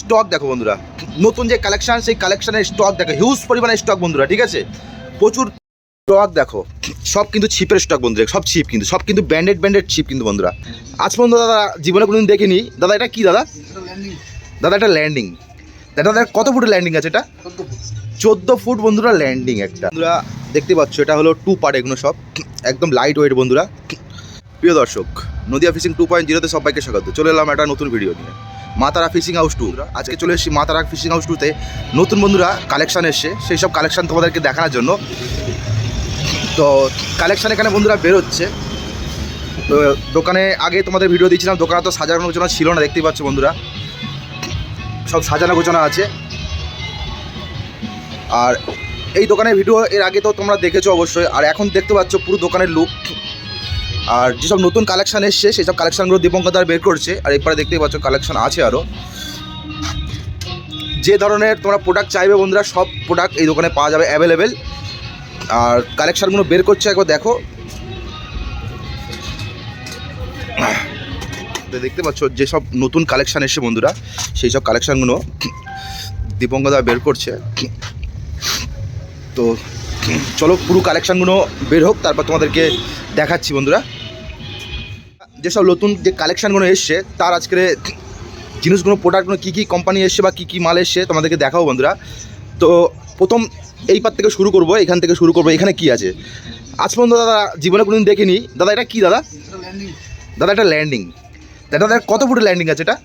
Stock দেখো বন্ধুরা নতুন যে কালেকশন সেই কালেকশনের স্টক দেখো হিউজ পরিমাণে স্টক বন্ধুরা ঠিক আছে? প্রচুর স্টক দেখো সব কিন্তু ছিপের স্টক বন্ধুরা সব ছিপ কিন্তু সব কিন্তু ব্র্যান্ডেড ব্র্যান্ডেড ছিপ কিন্তু বন্ধুরা। আজ পর্যন্ত দাদা জীবনে কোনোদিন দেখিনি। দাদা এটা কি দাদা? দাদা এটা ল্যান্ডিং দাদা কত ফুটের ল্যান্ডিং আছে এটা? চোদ্দ ফুট। বন্ধুরা ল্যান্ডিং একটা। বন্ধুরা দেখতে পাচ্ছ এটা হলো টু পার্ট এগুলো সব। একদম লাইট ওয়েট বন্ধুরা। প্রিয় দর্শক, নদিয়া ফিশিং টু পয়েন্ট জিরোতে সবাইকে স্বাগত। চলে এলাম একটা নতুন ভিডিও নিয়ে। মাতারা ফিশিং হাউস টু। আজকে চলে এসেছি মাতারা ফিশিং হাউস টুতে। নতুন বন্ধুরা কালেকশান এসছে, সেই সব কালেকশান তোমাদেরকে দেখানোর জন্য। তো কালেকশন এখানে বন্ধুরা বেরোচ্ছে। তো দোকানে আগে তোমাদের ভিডিও দিয়েছিলাম, দোকানে তো সাজানো গোছানো ছিল না, দেখতেই পাচ্ছ বন্ধুরা। সব সাজানো গোছানো আছে। আর এই দোকানের ভিডিও এর আগে তো তোমরা দেখেছ অবশ্যই। আর এখন দেখতে পাচ্ছ পুরো দোকানের লুক আর যেসব নতুন কালেকশন এসছে সেই সব কালেকশনগুলো দীপঙ্কর বের করছে। আর এরপরে দেখতেই পাচ্ছ কালেকশন আছে আরও যে ধরনের তোমরা প্রোডাক্ট চাইবে বন্ধুরা, সব প্রোডাক্ট এই দোকানে পাওয়া যাবে অ্যাভেলেবেল আর কালেকশানগুলো বের করছে একবার দেখো। দেখতে পাচ্ছ যেসব নতুন কালেকশান এসছে বন্ধুরা সেই সব কালেকশনগুলো দীপঙ্কদা বের করছে। তো চলো পুরো কালেকশানগুলো বের হোক, তারপর তোমাদেরকে দেখাচ্ছি বন্ধুরা। যেসব নতুন যে কালেকশানগুলো এসছে, তার আজকের জিনিসগুলো প্রোডাক্টগুলো কী কী কোম্পানি এসছে বা কী কী মাল এসছে তোমাদেরকে দেখাও বন্ধুরা। তো প্রথম এই পার থেকে শুরু করব, এখান থেকে শুরু করব, এখানে কি আছে? আজ পর্যন্ত দাদা জীবনে কোনোদিন দেখিনি। দাদা, এটা কি দাদা? দাদা, এটা ল্যান্ডিং দাদা, কত ফুটের ল্যান্ডিং আছে এটা?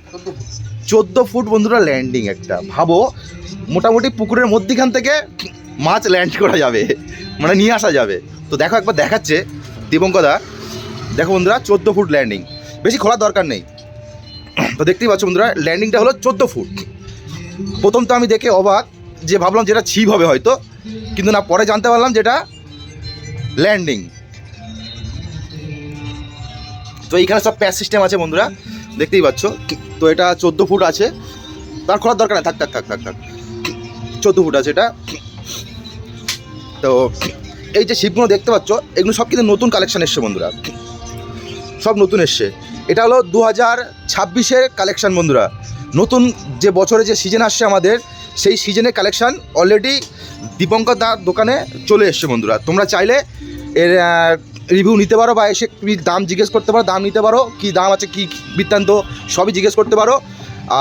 চোদ্দ ফুট বন্ধুরা ল্যান্ডিং একটা। ভাবো, মোটামুটি পুকুরের মধ্যেখান থেকে মাছ ল্যান্ড করা যাবে। মানে নিয়ে আসা যাবে। তো দেখো, একবার দেখাচ্ছে। দীপঙ্কদা দেখো বন্ধুরা, চোদ্দ ফুট ল্যান্ডিং বেশি খোলার দরকার নেই। তো দেখতেই পাচ্ছ বন্ধুরা ল্যান্ডিংটা হলো চোদ্দ ফুট। প্রথম তো আমি দেখে অবাক যে ভাবলাম যেটা ছিপ হবে হয়তো, কিন্তু না, পরে জানতে পারলাম যেটা ল্যান্ডিং তো এইখানে সব প্যাচ সিস্টেম আছে বন্ধুরা, দেখতেই পাচ্ছ। তো এটা চোদ্দ ফুট আছে। তার খোলার দরকার নেই। থাক থাক থাক থাক থাক। চোদ্দ ফুট আছে এটা। তো এই যে শিপগুলো দেখতে পাচ্ছ, এগুলো সব কিন্তু নতুন কালেকশন এসছে বন্ধুরা। সব নতুন এসছে। এটা হলো দু হাজার ছাব্বিশের কালেকশান বন্ধুরা। নতুন যে বছরে যে সিজন আসছে আমাদের, সেই সিজনে কালেকশান অলরেডি দীপঙ্কর দার দোকানে চলে এসছে বন্ধুরা। তোমরা চাইলে এর রিভিউ নিতে পারো বা এসে দাম জিজ্ঞেস করতে পারো, দাম নিতে পারো, কি দাম আছে, কি বৃত্তান্ত, সবই জিজ্ঞেস করতে পারো।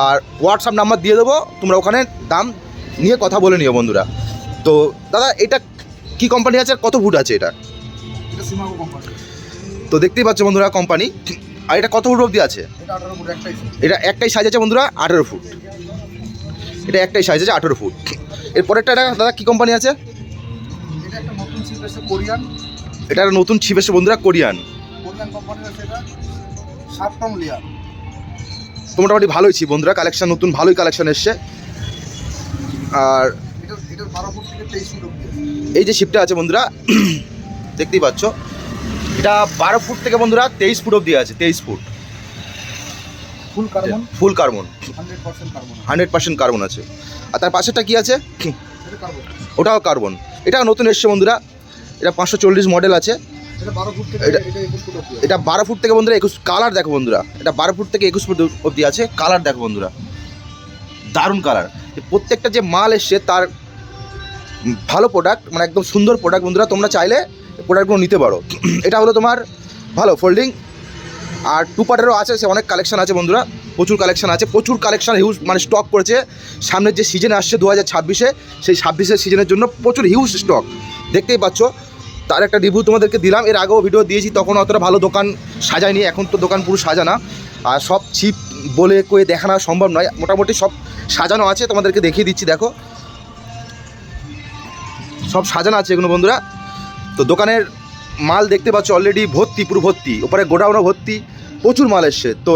আর হোয়াটসঅ্যাপ নাম্বার দিয়ে দেবো, তোমরা ওখানে দাম নিয়ে কথা বলে নিও বন্ধুরা। তো দাদা, এটা কি কোম্পানি আছে আর কত ফুট আছে এটা? তো দেখতেই পাচ্ছ বন্ধুরা কোম্পানি আর এটা কত ফুট অবধি আছে? এটা একটাই সাইজ আছে বন্ধুরা আঠেরো ফুট। এটা একটাই সাইজ আছে আঠেরো ফুট। এরপরেরটা এটা দাদা কী কোম্পানি আছে? এটা একটা নতুন ছিপ এসেছে কোরিয়ান। এটা একটা নতুন ছিপ বন্ধুরা কোরিয়ান। তো মোটামুটি ভালোই ছিপ বন্ধুরা কালেকশন নতুন ভালোই কালেকশন এসছে। আর। এই যে ছিপটা আছে বন্ধুরা দেখতেই পাচ্ছ। এটা বারো ফুট থেকে বন্ধুরা তেইশ ফুট অবধি আছে তেইশ foot. Full carbon full carbon hundred percent carbon আছে। আর তার পাশেরটা কি আছে? ওটাও কার্বন এটাও নতুন এসছে বন্ধুরা। এটা পাঁচশো চল্লিশ মডেল আছে। এটা বারো ফুট থেকে এটা- এটা একুশ ফুট অব্দি আছে। এটা বারো ফুট থেকে বন্ধুরা একুশ কালার দেখো বন্ধুরা। এটা বারো ফুট থেকে একুশ ফুট অবধি আছে। কালার দেখো বন্ধুরা। দারুণ কালার প্রত্যেকটা যে মাল এসছে তার ভালো প্রোডাক্ট মানে একদম সুন্দর প্রোডাক্ট বন্ধুরা তোমরা চাইলে প্রোডাক্টগুলো নিতে পারো। এটা হলো তোমার, ভালো ফোল্ডিং আর টু পার্টেরও আছে, সে অনেক কালেকশান আছে বন্ধুরা। প্রচুর কালেকশান আছে, প্রচুর কালেকশান হিউজ মানে স্টক করেছে। সামনের যে সিজন আসছে দু হাজার ছাব্বিশে, সেই ছাব্বিশের সিজনের জন্য প্রচুর হিউজ স্টক দেখতেই পাচ্ছ, তার একটা রিভিউ তোমাদেরকে দিলাম। এর আগেও ভিডিও দিয়েছি, তখন অতটা ভালো দোকান সাজায়নি, এখন তো দোকান পুরো সাজানা। আর সব ছিপ বলে কয়ে দেখানো সম্ভব নয়, মোটামুটি সব সাজানো আছে, তোমাদেরকে দেখিয়ে দিচ্ছি, দেখো। সব সাজানো আছে এগুলো বন্ধুরা। তো দোকানের মাল দেখতে পাচ্ছ অলরেডি ভর্তি পুরো ভর্তি। ওপরে গোডাউনও ভর্তি প্রচুর মাল এসছে। তো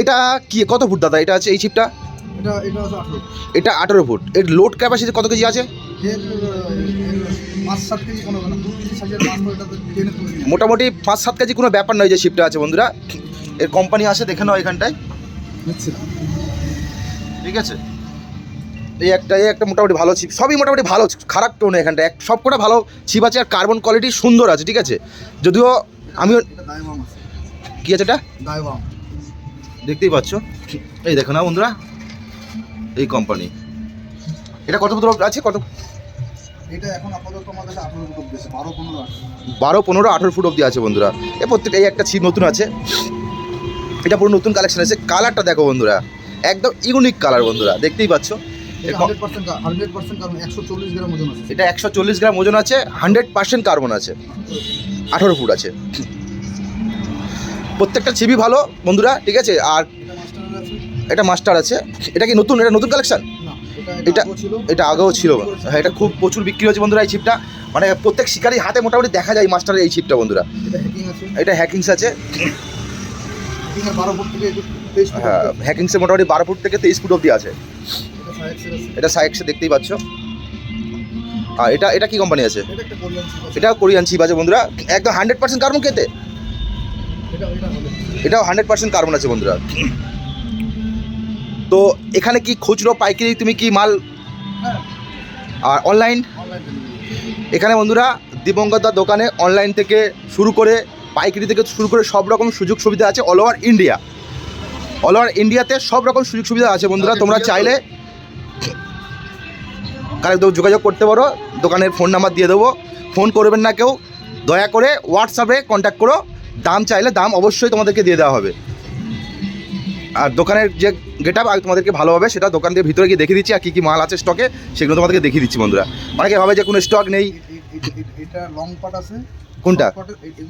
এটা কি কত ফুট দাদা? এটা আছে এই ছিপটা? এটা এটা আঠারো ফুট। এর লোড ক্যাপাসিটি কত কেজি আছে? মোটামুটি পাঁচ সাত কেজি কোনো ব্যাপার নয় যে শিপটা আছে বন্ধুরা। এর কোম্পানি আছে দেখে নাও এখানটায়। ঠিক আছে? এই একটা এই একটা মোটামুটি ভালো ছিপ সবই মোটামুটি ভালো খারাপ টোন এখানটা এক সব কটা ভালো ছিপ আছে আর কার্বন কোয়ালিটি সুন্দর আছে ঠিক আছে? যদিও আমিও কী আছে এটা? দেখতেই পাচ্ছ? এই দেখো না বন্ধুরা এই কোম্পানি এটা কত দূর আছে? কত? অব্দি বারো পনেরো আঠেরো ফুট অবধি আছে বন্ধুরা। এ প্রত্যেকটা এই একটা ছিপ নতুন আছে। এটা পুরো নতুন কালেকশন আছে। কালারটা দেখো বন্ধুরা। একদম ইউনিক কালার বন্ধুরা। দেখতেই পাচ্ছ? এটা একশো চল্লিশ গ্রাম ওজন আছে। হান্ড্রেড পার্সেন্ট কার্বন আছে আঠারো ফুট আছে। প্রত্যেকটা ছিপই ভালো বন্ধুরা ঠিক আছে? আর এটা মাস্টার আছে। এটা কি নতুন? এটা নতুন কালেকশন এটা এটা- আগেও ছিল। হ্যাঁ এটা খুব প্রচুর বিক্রি হচ্ছে বন্ধুরা এই ছিপটা মানে প্রত্যেক শিকারি হাতে মোটামুটি দেখা যায় এই মাস্টারের এই ছিপটা বন্ধুরা। এটা হ্যাকিংস আছে। হ্যাঁ হ্যাকিংসে মোটামুটি বারো ফুট থেকে তেইশ ফুট অবধি আছে। এটা সাইক্সে দেখতেই পাচ্ছ। আর এটা এটা কি কোম্পানি আছে? এটা একটা কোরিয়ান ছিপ আছে বন্ধুরা। একদম হান্ড্রেড পার্সেন্ট কার্বন খেতে। এটাও হান্ড্রেড পার্সেন্ট কার্বন আছে বন্ধুরা। তো এখানে কি খুচরো, পাইকারি, তুমি কি মাল আর অনলাইন এখানে বন্ধুরা দিবঙ্গতার দোকানে অনলাইন থেকে শুরু করে, পাইকারি থেকে শুরু করে সব রকম সুযোগ সুবিধা আছে all over India all over ইন্ডিয়াতে সব রকম সুযোগ সুবিধা আছে বন্ধুরা। তোমরা চাইলে কারে তো যোগাযোগ করতে পারো দোকানের ফোন নাম্বার দিয়ে দেবো। ফোন করবেন না কেউ দয়া করে হোয়াটসঅ্যাপে কন্ট্যাক্ট করো। দাম চাইলে দাম অবশ্যই তোমাদেরকে দিয়ে দেওয়া হবে। আর দোকানের যে গেট আপ তোমাদেরকে ভালোভাবে সেটা দোকান দিয়ে ভিতরে গিয়ে দেখে দিচ্ছি আর কী কী মাল আছে স্টকে সেগুলো তোমাদেরকে দেখিয়ে দিচ্ছি বন্ধুরা। অনেকে ভাবে যে কোনো স্টক নেই। এটা লং পার্ট আছে? কোনটা?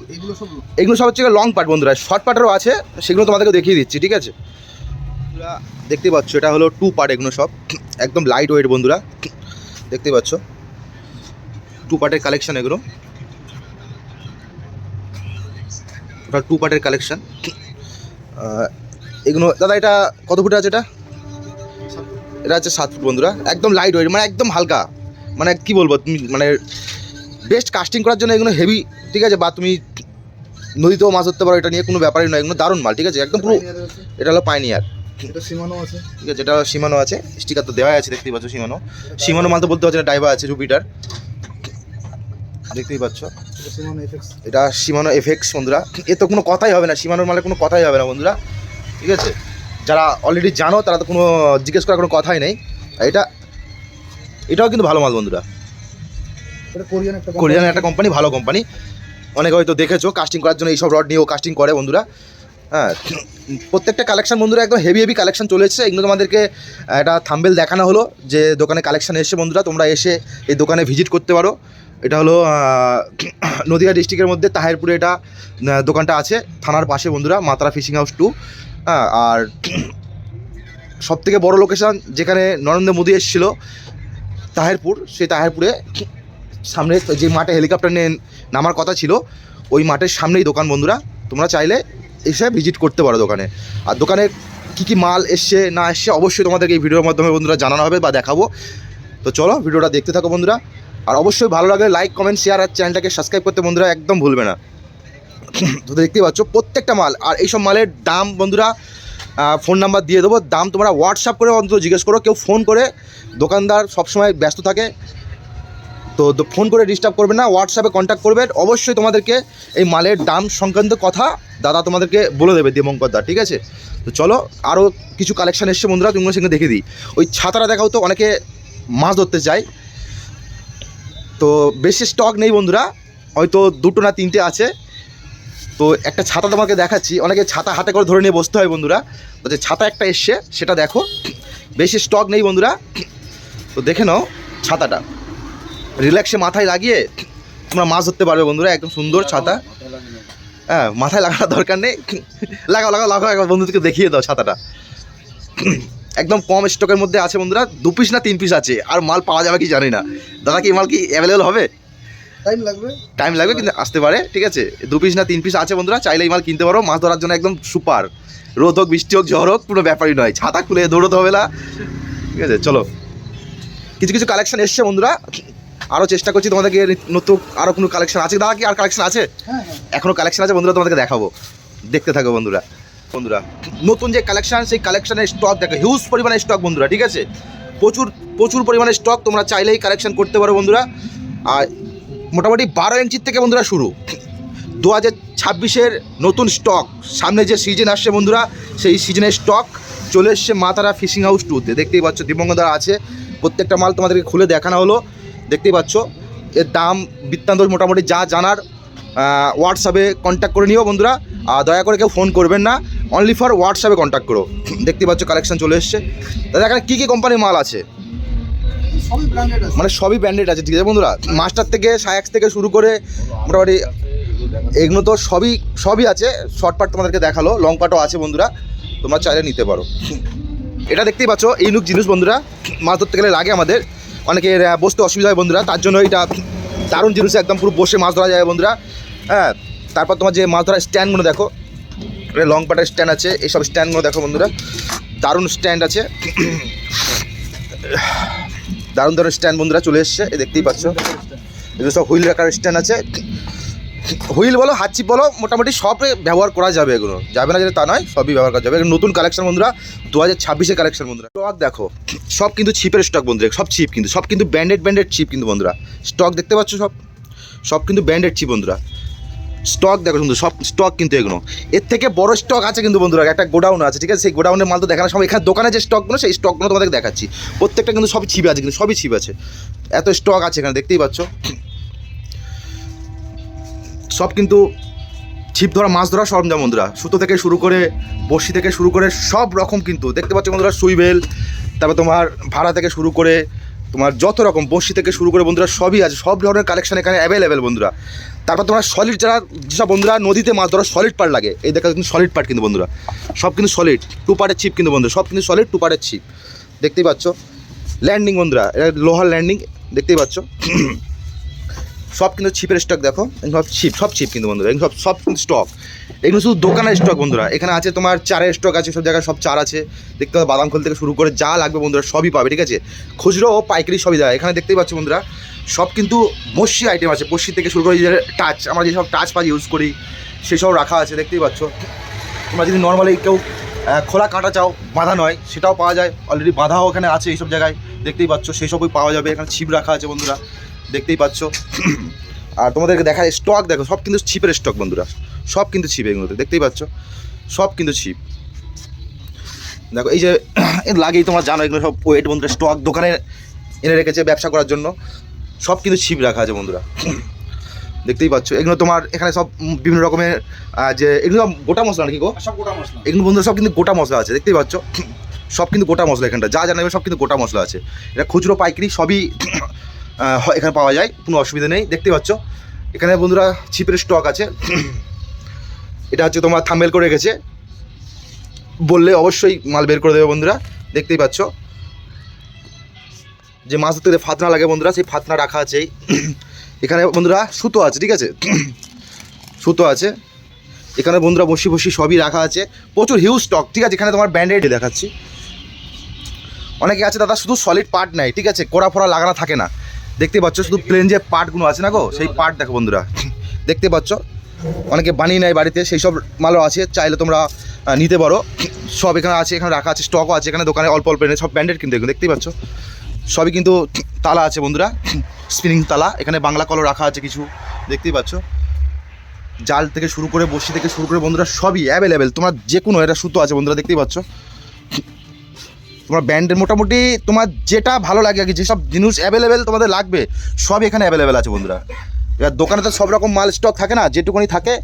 এগুলো- সব এগুলো সব হচ্ছে লং পার্ট বন্ধুরা। শর্ট পার্টেরও আছে সেগুলো তোমাদেরকে দেখিয়ে দিচ্ছি ঠিক আছে? দেখতে পাচ্ছ এটা হলো টু পার্ট এগুলো সব। একদম লাইট ওয়েট বন্ধুরা। দেখতে পাচ্ছ। টু পার্টের কালেকশান এগুলো। ওটা টু পার্টের কালেকশান এগুলো দাদা এটা কত ফুট আছে এটা? এটা হচ্ছে সাত ফুট বন্ধুরা। একদম লাইট ওয়েট মানে একদম হালকা। মানে কি বলব তুমি মানে বেস্ট কাস্টিং করার জন্য এগুলো হেভি ঠিক আছে? বা তুমি নদীতেও মাছ ধরতে পারো এটা নিয়ে কোনো ব্যাপারই নয়। এগুলো দারুণ মাল ঠিক আছে? একদম পুরো এটা হলো পাইনিয়ার এটা সীমানো আছে। ঠিক আছে এটা সীমানো আছে। স্টিকার তো দেওয়াই আছে দেখতেই পাচ্ছ সীমানো সীমানো মাল তো বলতে পারছি না ড্রাইভার আছে জুপিটার দেখতেই পাচ্ছ। এটা সীমানো এফেক্স বন্ধুরা। এ তো কোনো কথাই হবে না। সীমানোর মালে কোনো কথাই হবে না বন্ধুরা। ঠিক আছে? যারা অলরেডি জানো তারা তো কোনো জিজ্ঞেস করার কোনো কথাই নেই। এটা এটাও কিন্তু ভালো মাল বন্ধুরা। কোরিয়ান একটা কোম্পানি ভালো কোম্পানি অনেকে হয়তো দেখেছ কাস্টিং করার জন্য এইসব রড নিয়েও কাস্টিং করে বন্ধুরা। হ্যাঁ প্রত্যেকটা কালেকশন বন্ধুরা একদম হেভি হেভি কালেকশন চলে এসেছে। এগুলো তোমাদেরকে একটা থাম্বেল দেখানো হলো যে দোকানে কালেকশন এসছে বন্ধুরা, তোমরা এসে এই দোকানে ভিজিট করতে পারো। এটা হলো নদিয়া ডিস্ট্রিক্টের মধ্যে তাহেরপুরে এটা দোকানটা আছে, থানার পাশে বন্ধুরা, মাতারা ফিশিং হাউস টু হ্যাঁ আর সব থেকে বড়ো লোকেশন যেখানে নরেন্দ্র মোদী এসেছিল, তাহেরপুর, সেই তাহেরপুরে সামনে যে মাঠে হেলিকপ্টার নিয়ে নামার কথা ছিল, ওই মাঠের সামনেই দোকান বন্ধুরা। তোমরা চাইলে এসে ভিজিট করতে পারো দোকানে। আর দোকানে কী কী মাল এসছে, না এসছে, অবশ্যই তোমাদেরকে এই ভিডিওর মাধ্যমে বন্ধুরা জানানো হবে বা দেখাবো। তো চলো ভিডিওটা দেখতে থাকো বন্ধুরা। আর অবশ্যই ভালো লাগলে লাইক কমেন্ট শেয়ার আর চ্যানেলটাকে সাবস্ক্রাইব করতে বন্ধুরা একদম ভুলবে না। তো দেখতেই পাচ্ছ প্রত্যেকটা মাল। আর এইসব মালের দাম বন্ধুরা ফোন নাম্বার দিয়ে দেবো। দাম তোমরা হোয়াটসঅ্যাপ করে অন্তত জিজ্ঞেস করো। কেউ ফোন করে দোকানদার সবসময় ব্যস্ত থাকে। তো ফোন করে ডিস্টার্ব করবে না হোয়াটসঅ্যাপে কন্ট্যাক্ট করবে অবশ্যই তোমাদেরকে এই মালের দাম সংক্রান্ত কথা দাদা তোমাদেরকে বলে দেবে দা, ঠিক আছে? তো চলো আরও কিছু কালেকশান এসছে বন্ধুরা, তুমি সেখানে দেখে দিই। ওই ছাতাটা দেখাও তো, অনেকে মাছ ধরতে চায় তো বেশি স্টক নেই বন্ধুরা, হয়তো দুটো না তিনটে আছে। তো একটা ছাতা তোমাকে দেখাচ্ছি, অনেকে ছাতা হাতে করে ধরে নিয়ে বসতে হয় বন্ধুরা। তো যে ছাতা একটা এসছে, সেটা দেখো। বেশি স্টক নেই বন্ধুরা। তো দেখে নাও ছাতাটা। রিল্যাক্সে মাথায় লাগিয়ে তোমরা মাছ ধরতে পারবে বন্ধুরা একদম সুন্দর ছাতা। হ্যাঁ মাথায় লাগানোর দরকার নেই। লাগাও লাগাও লাগাও একবার বন্ধুদেরকে দেখিয়ে দাও ছাতাটা। একদম কম স্টকের মধ্যে আছে বন্ধুরা দু পিস না তিন পিস আছে। আর মাল পাওয়া যাবে কি জানি না। দাদা কি মাল কি অ্যাভেলেবল হবে? টাইম লাগবে। টাইম লাগবে কিন্তু আসতে পারে ঠিক আছে? দু পিস না তিন পিস আছে বন্ধুরা চাইলে এই মাল কিনতে পারো। মাছ ধরার জন্য একদম সুপার। রোদ হোক বৃষ্টি হোক ঝড় হোক কোনো ব্যাপারই নয়। ছাতা খুলে দৌড়তে হবে না। ঠিক আছে চলো। কিছু কিছু কালেকশন এসছে বন্ধুরা। আরও চেষ্টা করছি তোমাদেরকে নতুন আরও কোনো কালেকশন আছে? দাদা কি আর কালেকশন আছে? হ্যাঁ হ্যাঁ। এখনও কালেকশন আছে বন্ধুরা তোমাদেরকে দেখাবো। দেখতে থাকো বন্ধুরা। বন্ধুরা নতুন যে কালেকশন সেই কালেকশনের স্টক দেখো হিউজ পরিমাণে স্টক বন্ধুরা ঠিক আছে? প্রচুর প্রচুর পরিমাণে স্টক তোমরা চাইলেই কালেকশন করতে পারো বন্ধুরা। আর মোটামুটি বারো ইঞ্চির থেকে বন্ধুরা শুরু। দু হাজার ছাব্বিশের নতুন স্টক সামনে যে সিজন আসছে বন্ধুরা সেই সিজনের স্টক চলে এসছে মা তারা ফিশিং হাউস টুতে দেখতেই পাচ্ছ দীপঙ্কদার আছে। প্রত্যেকটা মাল তোমাদেরকে খুলে দেখানো হলো। দেখতেই পাচ্ছ। এর দাম বৃত্তান্ত মোটামুটি যা জানার হোয়াটসঅ্যাপে কন্ট্যাক্ট করে নিও বন্ধুরা। আর দয়া করে কেউ ফোন করবেন না। অনলি ফর হোয়াটসঅ্যাপে কন্ট্যাক্ট করো। দেখতে পাচ্ছ কালেকশন চলে এসছে। দাদা এখানে কী কী কোম্পানির মাল আছে? সবই মানে সবই ব্র্যান্ডেড আছে ঠিক আছে বন্ধুরা? মাস্টার থেকে সায়াক্স থেকে শুরু করে মোটামুটি এগুলো তো সবই সবই আছে। শর্ট পার্ট তোমাদেরকে দেখাল। লং পার্টও আছে বন্ধুরা। তোমরা চাইলে নিতে পারো। এটা দেখতেই পাচ্ছ ইউনিক জিনিস বন্ধুরা। মাছ ধরতে গেলে লাগে আমাদের। অনেকের বসতে অসুবিধা হয় বন্ধুরা, তার জন্য এটা দারুণ জিনিস, একদম পুরো বসে মাছ ধরা যায় বন্ধুরা। হ্যাঁ তারপর তোমার যে মাছ ধরার স্ট্যান্ডগুলো দেখো লং পাটার স্ট্যান্ড আছে, এইসব স্ট্যান্ডগুলো দেখো বন্ধুরা, দারুণ স্ট্যান্ড আছে। দারুণ দারুণ স্ট্যান্ড বন্ধুরা চলে এসছে দেখতেই পাচ্ছ। এগুলো সব হুইল রাখার স্ট্যান্ড আছে। হুইল বলো হাতচিপ বলো, মোটামুটি সব ব্যবহার করা যাবে এগুলো। যাবে না যেটা তা নয়, সবই ব্যবহার করা যাবে। নতুন কালেকশন বন্ধুরা, দু হাজার ছাব্বিশের কালেকশন বন্ধুরা। স্টক দেখো, সব কিন্তু ছিপের স্টক বন্ধুরা, সব ছিপ কিন্তু, সব কিন্তু ব্যান্ডেড ব্যান্ডেড ছিপ কিন্তু বন্ধুরা। স্টক দেখতে পাচ্ছ সব? সব কিন্তু ব্যান্ডেড ছিপ বন্ধুরা। স্টক দেখো বন্ধু সব স্টক কিন্তু এগুলো। এর থেকে বড় স্টক আছে কিন্তু বন্ধুরা, একটা গোডাউন আছে, ঠিক আছে? সেই গোডাউনের মাল তো দেখানো সব এখানে দোকানে যে স্টকগুলো সেই স্টকগুলো তোমাদেরকে দেখাচ্ছি। প্রত্যেকটা কিন্তু সবই ছিপ আছে, কিন্তু সবই ছিপ আছে। এত স্টক আছে এখানে, দেখতেই পাচ্ছ। সব কিন্তু ছিপ ধরা, মাছ ধরা সরঞ্জাম বন্ধুরা। সুতো থেকে শুরু করে, বড়শি থেকে শুরু করে সব রকম কিন্তু। দেখতে পাচ্ছ বন্ধুরা সুইবেল তারপর তোমার ভাড়া থেকে শুরু করে, তোমার যত রকম বড়শি থেকে শুরু করে বন্ধুরা, সবই আছে। সব ধরনের কালেকশন এখানে অ্যাভেলেবেল বন্ধুরা। তারপর তোমার সলিড যারা, যেসব বন্ধুরা নদীতে মাছ ধরা সলিড পার্ট লাগে। এই দেখা কিন্তু সলিড পার্ট কিন্তু বন্ধুরা। সব কিন্তু সলিড টু পার্টের ছিপ কিন্তু বন্ধুরা। সব কিন্তু সলিড টু পার্টের ছিপ। দেখতেই পাচ্ছ। ল্যান্ডিং বন্ধুরা, এটা লোহার ল্যান্ডিং দেখতেই পাচ্ছ। সব কিন্তু ছিপের স্টক দেখো, এগুলো সব ছিপ সব ছিপ কিন্তু বন্ধুরা, এগুলো সব সব কিন্তু স্টক এগুলো শুধু দোকানের স্টক বন্ধুরা, এখানে আছে তোমার চারের স্টক আছে, সব জায়গায় সব চার আছে। দেখতে পাবে বাদাম খোল থেকে শুরু করে যা লাগবে বন্ধুরা, সবই পাবে, ঠিক আছে? খুচরো ও পাইকারি সবই দেয়, এখানে দেখতেই পাচ্ছ বন্ধুরা, সব কিন্তু বসি আইটেম আছে, বসি থেকে শুরু করে যে টাচ আমরা যেসব টাচ পাজ ইউজ করি, সেসব রাখা আছে, দেখতেই পাচ্ছ। তোমরা যদি নর্মালি কেউ খোলা কাঁটা চাও, বাঁধা নয়, সেটাও পাওয়া যায় অলরেডি বাঁধাও এখানে আছে এইসব জায়গায়, দেখতেই পাচ্ছ সেই সবই পাওয়া যাবে, এখানে ছিপ রাখা আছে বন্ধুরা। দেখতেই পাচ্ছ। আর তোমাদেরকে দেখা স্টক দেখো সব কিন্তু ছিপের স্টক বন্ধুরা। সব কিন্তু ছিপ এগুলোতে দেখতেই পাচ্ছ? সব কিন্তু ছিপ দেখো এই যে লাগেই তোমরা জানো এগুলো সব ওয়েট বন্ধুরা স্টক দোকানে এনে রেখেছে ব্যবসা করার জন্য। সব কিন্তু ছিপ রাখা আছে বন্ধুরা। দেখতেই পাচ্ছ? এগুলো তোমার এখানে সব বিভিন্ন রকমের যে এগুলো সব গোটা মশলা নাকি গো? সব গোটা মশলা। এগুলো বন্ধুরা সব কিন্তু গোটা মশলা আছে দেখতেই পাচ্ছ? সব কিন্তু গোটা মশলা এখানটা। যা জানাবে সব কিন্তু গোটা মশলা আছে। এটা খুচরো পাইকারি সবই হয়- এখানে পাওয়া যায়, কোনো অসুবিধা নেই। দেখতেই পাচ্ছ, এখানে বন্ধুরা ছিপের স্টক আছে। এটা হচ্ছে তোমার থাম্বেল করে গেছে বললে অবশ্যই মাল বের করে দেবে বন্ধুরা। দেখতেই পাচ্ছ। যে মাছ ধরতে ফাতনা লাগে বন্ধুরা, সেই ফাতনা রাখা আছে এখানে বন্ধুরা সুতো আছে, ঠিক আছে? সুতো আছে। এখানে বন্ধুরা বসি বসি সবই রাখা আছে। প্রচুর হিউজ স্টক ঠিক আছে? এখানে তোমার ব্যান্ডেড দেখাচ্ছি। অনেকে আছে দাদা, শুধু সলিড পার্ট নেয় ঠিক আছে? কোড়া ফোড়া লাগানো থাকে না। দেখতে পাচ্ছ, শুধু প্লেন যে পার্টগুলো আছে না গো, সেই পার্ট দেখো বন্ধুরা। দেখতে পাচ্ছ? অনেকে বানিয়ে নেয় বাড়িতে, সেই সব মালও আছে, চাইলে তোমরা নিতে পারো। সব এখানে আছে, এখানে রাখা আছে স্টকও আছে, এখানে দোকানে অল্প অল্প এনে সব ব্র্যান্ডেড কিন্তু দেখতেই পাচ্ছ? সবই কিন্তু তালা আছে বন্ধুরা স্পিনিং তালা, এখানে বাংলা কলও রাখা আছে কিছু, দেখতেই পাচ্ছ? জাল থেকে শুরু করে বসি থেকে শুরু করে বন্ধুরা, সবই অ্যাভেলেবেল তোমার যে কোনো এটা সুতো আছে বন্ধুরা, দেখতেই পাচ্ছ? তোমার ব্যান্ডের মোটামুটি তোমার যেটা ভালো লাগে আর কি যেসব জিনিস অ্যাভেলেবেল তোমাদের লাগবে সব এখানে অ্যাভেলেবেল আছে বন্ধুরা। এবার দোকানে তো সব রকম মাল স্টক থাকে না যেটুকুনি থাকে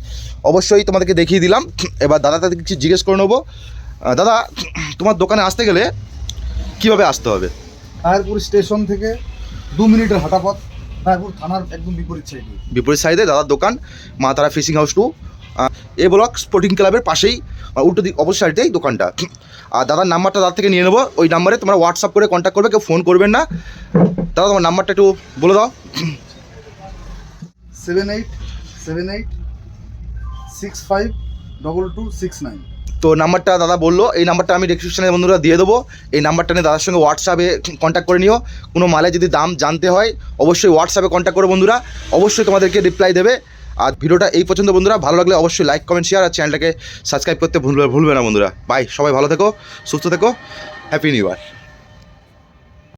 অবশ্যই তোমাদেরকে দেখিয়ে দিলাম। এবার দাদা তাদের কিছু জিজ্ঞেস করে নেব। দাদা তোমার দোকানে আসতে গেলে কীভাবে আসতে হবে? রায়পুর স্টেশন থেকে দু মিনিটের হাঁটা পথ রায়পুর থানার একদম বিপরীত সাইডে বিপরীত সাইডে দাদার দোকান Maa Tara fishing house two A block sporting ক্লাবের পাশেই উল্টো দিক সাইডেই দোকানটা। আর দাদার নাম্বারটা দাদা থেকে নিয়ে নেব। ওই নাম্বারে তোমরা হোয়াটসঅ্যাপ করে কন্ট্যাক্ট করবে কেউ ফোন করবেন না। দাদা তোমার নাম্বারটা একটু বলে দাও। Seven eight seven eight six five double two six nine তো নাম্বারটা দাদা বলল এই নাম্বারটা আমি ডিসক্রিপশনে বন্ধুরা দিয়ে দেবো। এই নাম্বারটা নিয়ে দাদার সঙ্গে হোয়াটসঅ্যাপে কন্ট্যাক্ট করে নিও। কোনো মালে যদি দাম জানতে হয় অবশ্যই হোয়াটসঅ্যাপে কন্ট্যাক্ট করো বন্ধুরা। অবশ্যই তোমাদেরকে রিপ্লাই দেবে। আর ভিডিওটা এই পর্যন্ত, বন্ধুরা। ভালো লাগলে অবশ্যই লাইক কমেন্ট শেয়ার আর চ্যানেলটাকে সাবস্ক্রাইব করতে ভুলবে ভুলবে না, বন্ধুরা। বাই সবাই ভালো থেকো, সুস্থ থেকো। Happy new year